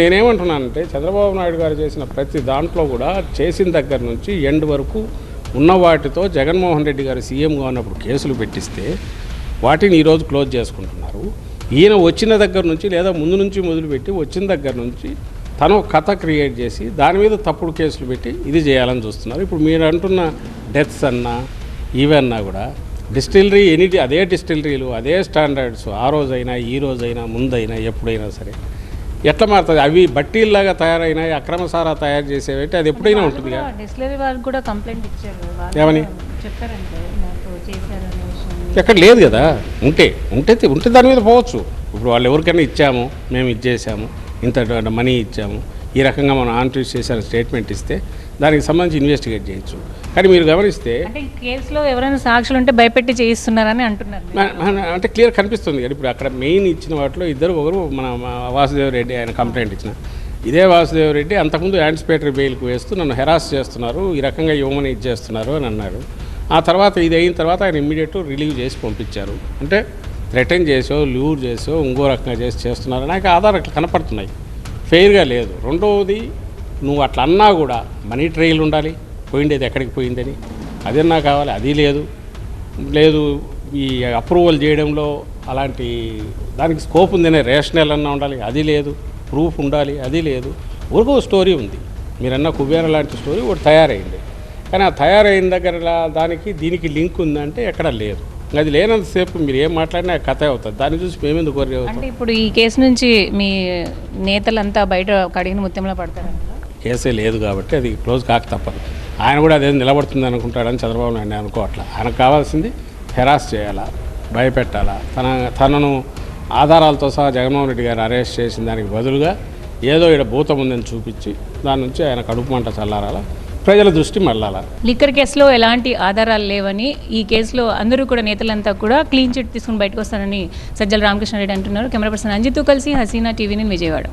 నేనేమంటున్నానంటే చంద్రబాబు నాయుడు గారు చేసిన ప్రతి దాంట్లో కూడా చేసిన దగ్గర నుంచి ఎండ్ వరకు ఉన్న వాటితో జగన్మోహన్ రెడ్డి గారు సీఎంగా ఉన్నప్పుడు కేసులు పెట్టిస్తే వాటిని ఈరోజు క్లోజ్ చేసుకుంటున్నారు. ఈయన వచ్చిన దగ్గర నుంచి లేదా ముందు నుంచి మొదలుపెట్టి వచ్చిన దగ్గర నుంచి తను కథ క్రియేట్ చేసి దాని మీద తప్పుడు కేసులు పెట్టి ఇది చేయాలని చూస్తున్నారు. ఇప్పుడు మీరు అంటున్న డెత్స్ అన్నా ఇవన్నా కూడా డిస్టిలరీ ఎనీ అదే డిస్టిలరీలు అదే స్టాండర్డ్స్ ఆ రోజైనా ఈ రోజైనా ముందైనా ఎప్పుడైనా సరే ఎట్లా మారుతుంది? అవి బట్టీల్లాగా తయారైనాయి అక్రమ సారా తయారు చేసేవి అది ఎప్పుడైనా ఉంటుంది వాళ్ళకి కూడా కంప్లైంట్ ఇచ్చారు. ఏమని? ఎక్కడ లేదు కదా. ఉంటే ఉంటే ఉంటే దాని మీద పోవచ్చు. ఇప్పుడు వాళ్ళు ఎవరికైనా ఇచ్చాము మేము ఇచ్చేసాము ఇంత మనీ ఇచ్చాము. ఈ రకంగా మనం ఆంట్రీస్ చేసిన స్టేట్మెంట్ ఇస్తే దానికి సంబంధించి ఇన్వెస్టిగేట్ చేయొచ్చు. కానీ మీరు గమనిస్తే కేసులో ఎవరైనా సాక్షులు ఉంటే భయపెట్టి చేయిస్తున్నారని అంటున్నారు అంటే క్లియర్ కనిపిస్తుంది కదా. ఇప్పుడు అక్కడ మెయిన్ ఇచ్చిన వాటిలో ఇద్దరు ఒకరు మన వాసుదేవ్ రెడ్డి ఆయన కంప్లైంట్ ఇచ్చిన. ఇదే వాసుదేవ్ రెడ్డి అంతకుముందు యాంటిసిపేటరీ బెయిల్కి వేస్తూ నన్ను హెరాస్ చేస్తున్నారు ఈ రకంగా ఇవ్వమని ఇచ్చేస్తున్నారు అని అన్నారు. ఆ తర్వాత ఇది అయిన తర్వాత ఆయన ఇమ్మీడియట్ రిలీవ్ చేసి పంపించారు. అంటే థ్రెటన్ చేసో లూర్ చేసో ఇంకో రకంగా చేసి చేస్తున్నారు. నాకు ఆధారాలు కనపడుతున్నాయి. ఫెయిర్గా లేదు. రెండవది నువ్వు అట్లా అన్నా కూడా మనీ ట్రయల్ ఉండాలి. పోయిండేది ఎక్కడికి పోయిందని. అదన్నా కావాలి అది లేదు. లేదు ఈ అప్రూవల్ చేయడంలో అలాంటి దానికి స్కోప్ ఉందనే రేషనల్ అన్నా ఉండాలి అది లేదు. ప్రూఫ్ ఉండాలి అది లేదు. ఊరికో స్టోరీ ఉంది. మీరన్న కుబేర లాంటి స్టోరీ ఒకటి తయారైంది. కానీ ఆ తయారైన దగ్గర దానికి దీనికి లింక్ ఉందంటే ఎక్కడ లేదు. అది లేనంతసేపు మీరు ఏం మాట్లాడినా కథ అవుతుంది. దాన్ని చూసి మేమెందుకు అవుతాం? అంటే ఇప్పుడు ఈ కేసు నుంచి మీ నేతలంతా బయట కడిగిన ముత్యంలో పడతారంట? కేసే లేదు కాబట్టి అది క్లోజ్ కాక తప్పదు. ఆయన కూడా అదే నిలబడుతుంది అనుకుంటాడని చంద్రబాబు నాయుడు అనుకోవట్లా. ఆయనకు కావాల్సింది హెరాస్ చేయాలా? భయపెట్టాలా? తన తనను ఆధారాలతో సహా జగన్మోహన్ రెడ్డి గారు అరెస్ట్ చేసిన దానికి బదులుగా ఏదో ఇక్కడ భూతం ఉందని చూపించి దాని నుంచి ఆయన కడుపు మంట చల్లారాల? ప్రజల దృష్టి మళ్ళాలా. లిక్కర్ కేసులో ఎలాంటి ఆధారాలు లేవని ఈ కేసులో అందరూ కూడా నేతలంతా కూడా క్లీన్ చిట్ తీసుకుని బయటకు వస్తారని సజ్జల రామకృష్ణారెడ్డి అంటున్నారు. కెమెరా పర్సన్ అంజిత్తో కలిసి హసీనా టీవీ నేను విజయవాడ.